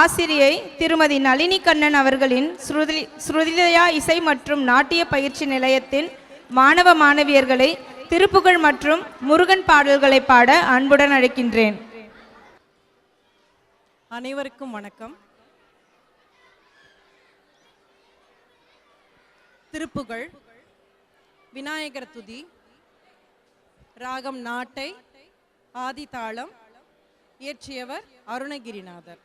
ஆசிரியை திருமதி நளினி கண்ணன் அவர்களின் ஸ்ருதி ஸ்ருதிலயா இசை மற்றும் நாட்டிய பயிற்சி நிலையத்தின் மாணவ மாணவியர்களை திருப்புகழ் மற்றும் முருகன் பாடல்களை பாட அன்புடன் அழைக்கின்றேன். அனைவருக்கும் வணக்கம். திருப்புகழ் விநாயகர் துதி ராகம் நாட்டை ஆதிதாளம் இயற்றியவர் அருணகிரிநாதர்.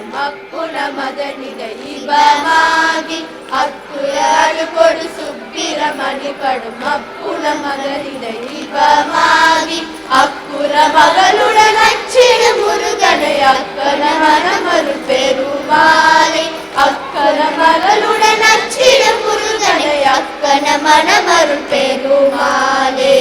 சுப்பிரமணி படும் அக்குண இபமாகி அத்துயாது கொடு சுப்பிரமணி படும் அப்புல மதனிட இபமாகி அக்குற மகளுடன் அச்சிட முருகனை அக்கன மனமருள் பெருமானை அக்கன மகளுடன் அச்சிட முருகனை அக்கன மனமருள் பெருமாளே.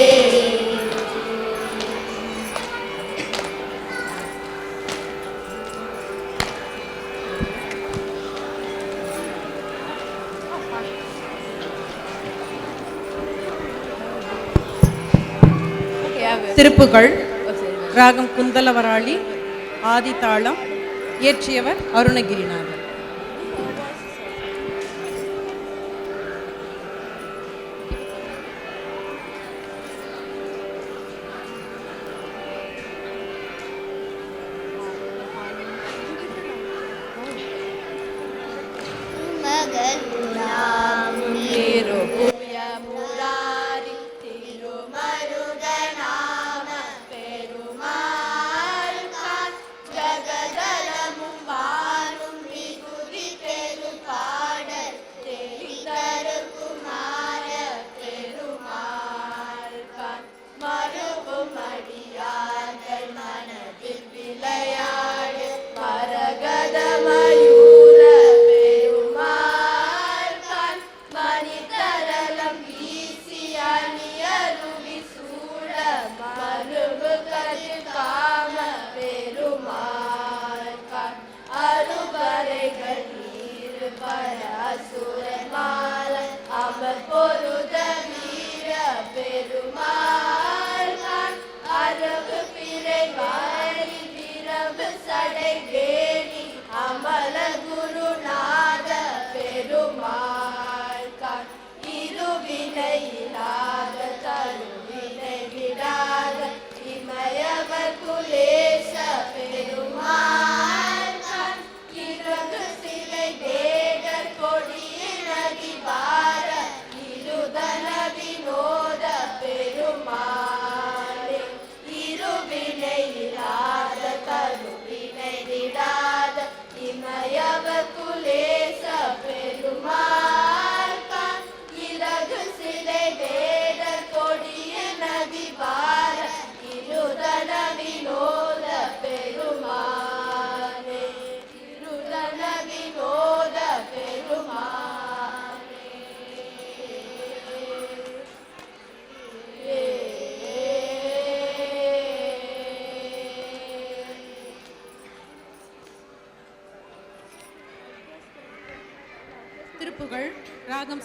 திருப்புகழ் ராகம் குந்தலவராளி ஆதிதாளம் இயற்றியவர் அருணகிரிநாதர்.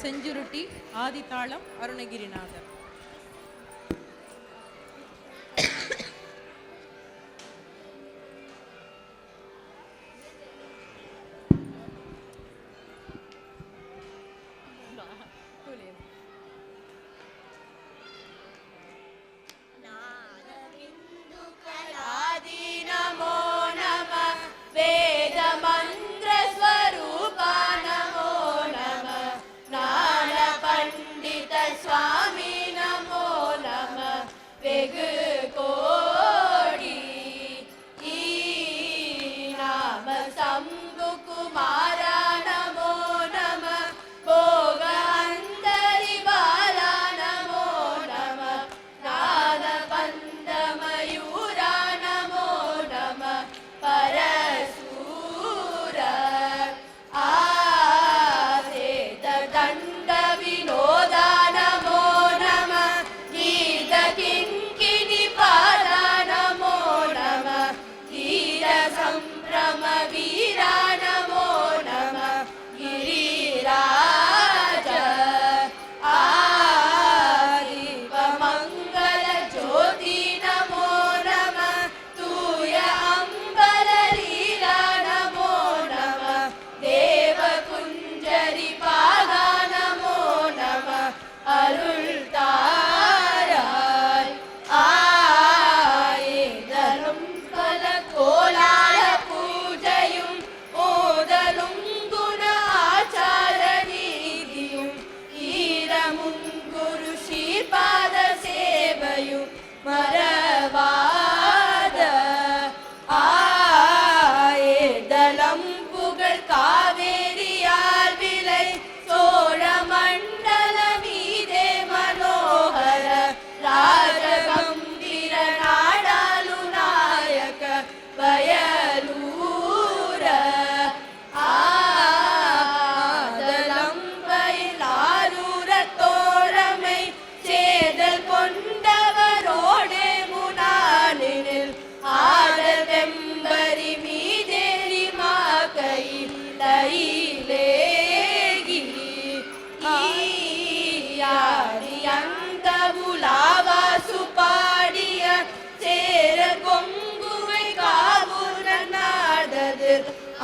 செஞ்சுருட்டி ஆதித்தாளம் அருணகிரிநாதர்.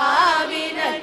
ആവിനൽ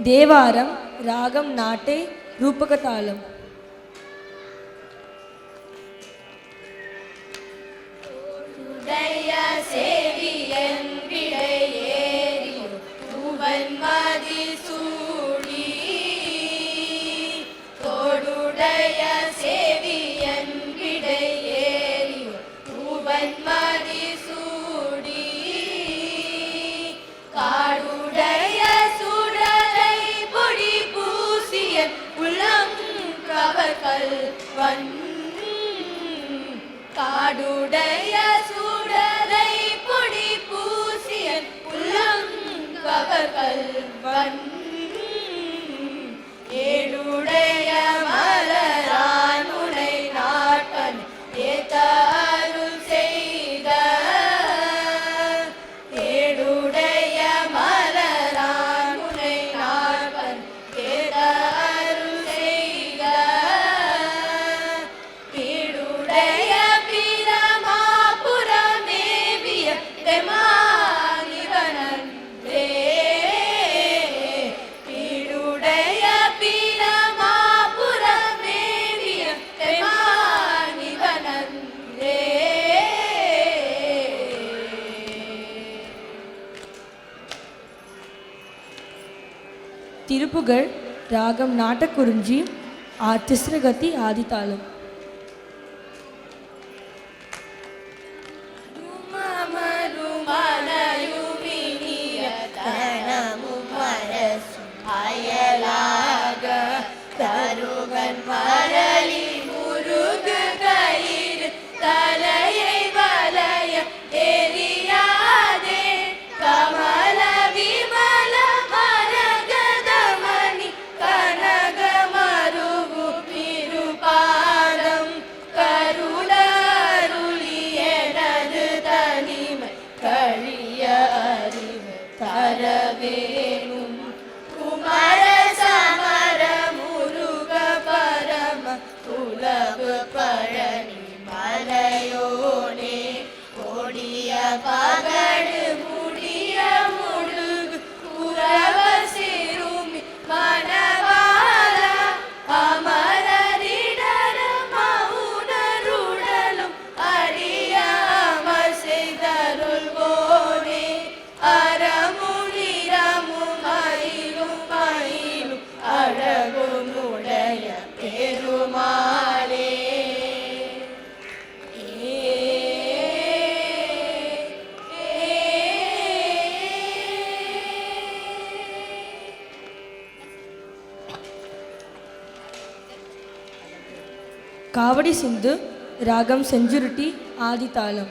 தேவாரம் ராகம் நாட்டை ரூபகதாளம். வன்னி காடுடைய சுடரை பொடி பூசியன் உள்ளங்கவர்கள் வன்னி ஏழுடைய திருப்புகழ் ராகம் நாட்டக்குறிஞ்சி ஆதிஸ்ரகதி ஆதிதாளம் சிந்து ராகம் செஞ்சுருட்டி ஆதிதாளம்.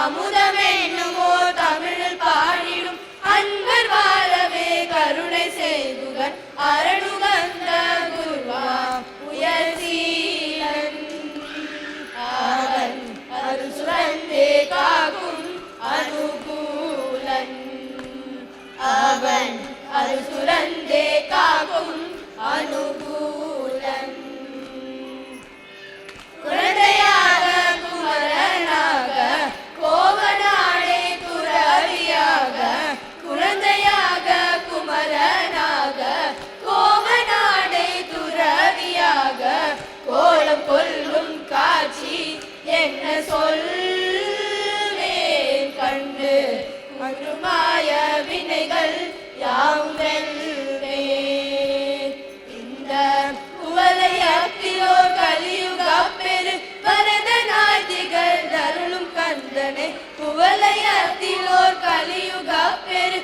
அமுதமென்னுமோ தமிழில் பாடிடும் அன்பர் வாழவே கருணை செய்துக அரணுகந்த குருவா உயர்சீலன் அவன் அருள் சுரந்தே காக்கும் அனுகூலன். அவன் அருள் சுரந்தே காக்கும் அனுகூலன் என்ன சொல்வேன் கண்டு அன்று மாய வினைகள் யாவும் வெல்வேன். இந்த குவலை அக்கிலோ கலியுக பெரு வரதனாய் திகழ்ந்தருளும் கந்தனை. குவலை அத்திலோர் கலியுக பெரு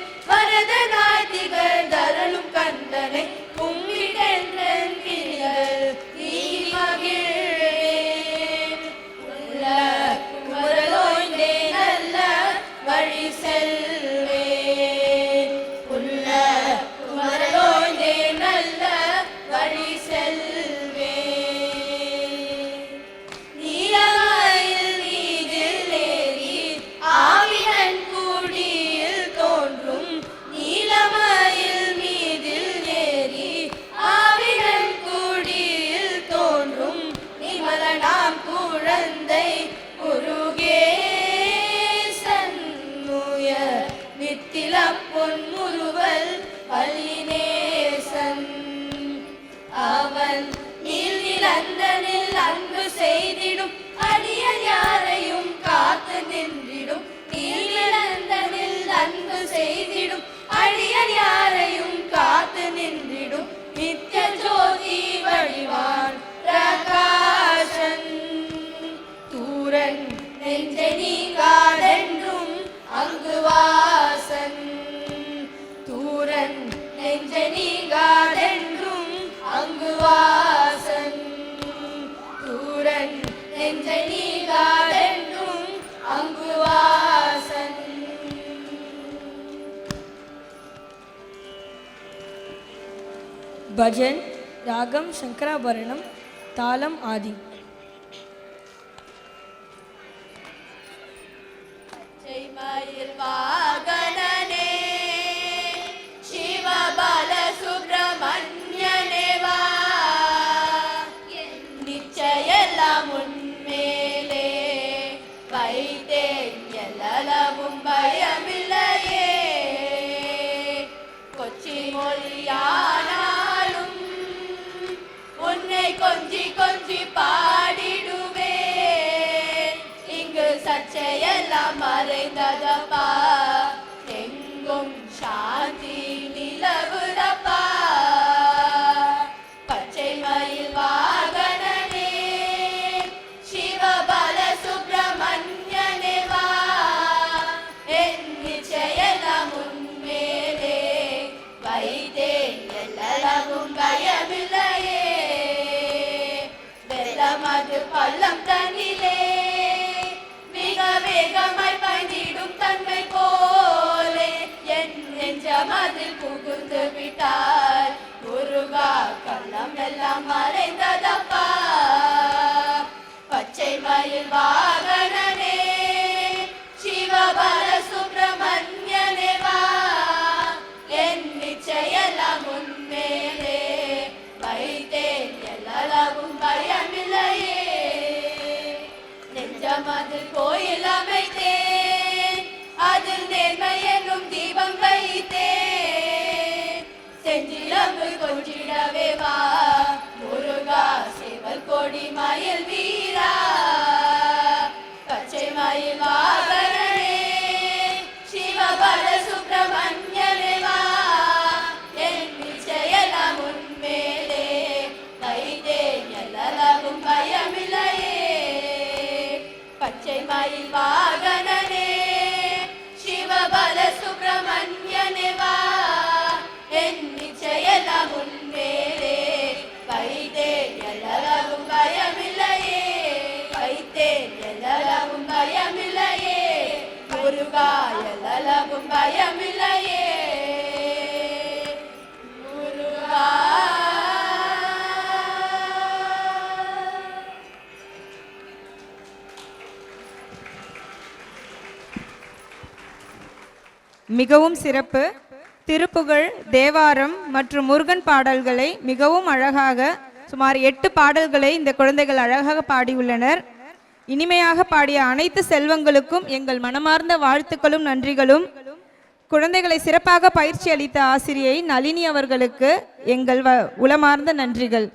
நீல் அன்பு செய்திடும். அடியன் யாரையும் காத்து நின்றிடும். நீல் அன்பு செய்திடும். அடியன் யாரையும் காத்து நின்றிடும். நித்திய ஜோதி வழிவான் பிரகாசன். தூரன் நெஞ்சனி காடென்றும் அங்கு பஜன் ராகம் சங்கராபரணம் தாளம் ஆதி. பள்ளம் தன்னிலே மிக வேகமாய் பாய்ந்திடும் தன்மை போலே என் நெஞ்சமதில் புகுந்து விட்டார். முருகா கள்ளம் எல்லாம் மறைந்ததப்பா वे எல்லளவும் பயமில்லையே. முருகா. மிகவும் சிறப்பு. திருப்புகழ் தேவாரம் மற்றும் முருகன் பாடல்களை மிகவும் அழகாக சுமார் எட்டு பாடல்களை இந்த குழந்தைகள் அழகாக பாடியுள்ளனர். இனிமையாக பாடிய அனைத்து செல்வங்களுக்கும் எங்கள் மனமார்ந்த வாழ்த்துக்களும் நன்றிகளும். குழந்தைகளை சிறப்பாக பயிற்சி அளித்த ஆசிரியை நளினி அவர்களுக்கு எங்கள் உளமார்ந்த நன்றிகள்.